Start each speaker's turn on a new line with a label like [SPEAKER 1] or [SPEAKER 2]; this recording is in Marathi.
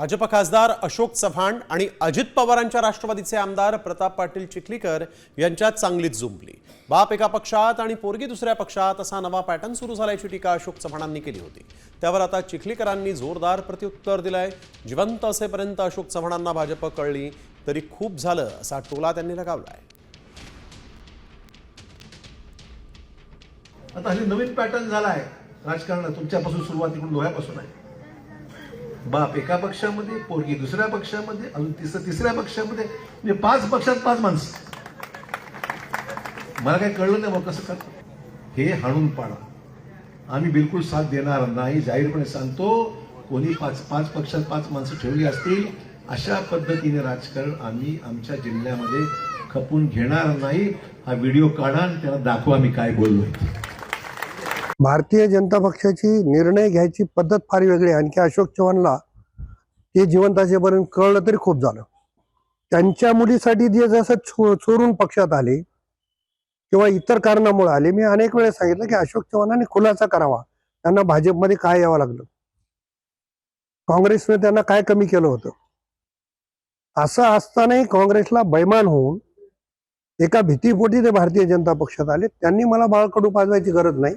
[SPEAKER 1] भाजप खासदार अशोक चव्हाण आणि अजित पवारांच्या राष्ट्रवादीचे आमदार प्रताप पाटील चिखलीकर यांच्यात चांगलीच जुंपली. बाप एका पक्षात आणि पोरगी दुसऱ्या पक्षात असा नवा पॅटर्न सुरू झाल्याची टीका अशोक चव्हाणांनी केली होती. त्यावर आता चिखलीकरांनी जोरदार प्रत्युत्तर दिलंय. जिवंत असेपर्यंत अशोक चव्हाणांना भाजप कळली तरी खूप झालं असा टोला त्यांनी लगावलाय.
[SPEAKER 2] आता हल्ली नवीन पॅटर्न झाला आहे राजकारणात तुमच्यापासून सुरुवात इकडून डोळ्यापासून आहे. बाप एका पक्षामध्ये पोरगी दुसऱ्या पक्षामध्ये अजून तिसरं तिसऱ्या पक्षामध्ये. म्हणजे पाच पक्षात पाच माणसं. मला काही कळलं नाही मग कसं करतो हे हाणून पाडा. आम्ही बिलकुल साथ देणार नाही. जाहीरपणे सांगतो कोणी पाच पाच पक्षात पाच माणसं ठेवली असतील अशा पद्धतीने राजकारण आम्ही आमच्या जिल्ह्यामध्ये खपून घेणार नाही. हा व्हिडिओ काढा आणि त्याला दाखवा मी काय बोललो
[SPEAKER 3] भारतीय जनता पक्षाची निर्णय घ्यायची पद्धत फार वेगळी आणखी अशोक चव्हाणला ते जिवंत असेपर्यंत कळलं तरी खूप झालं. त्यांच्या मुलीसाठी जे जसं छो चोरून पक्षात आले किंवा इतर कारणामुळे आले मी अनेक वेळेस सांगितलं की अशोक चव्हाणांनी खुलासा करावा. त्यांना भाजपमध्ये काय यावं लागलं? काँग्रेसने त्यांना काय कमी केलं होतं? असं असतानाही काँग्रेसला बैमान होऊन एका भीतीपोटी ते भारतीय जनता पक्षात आले. त्यांनी मला बाळकडू पाजवायची गरज नाही.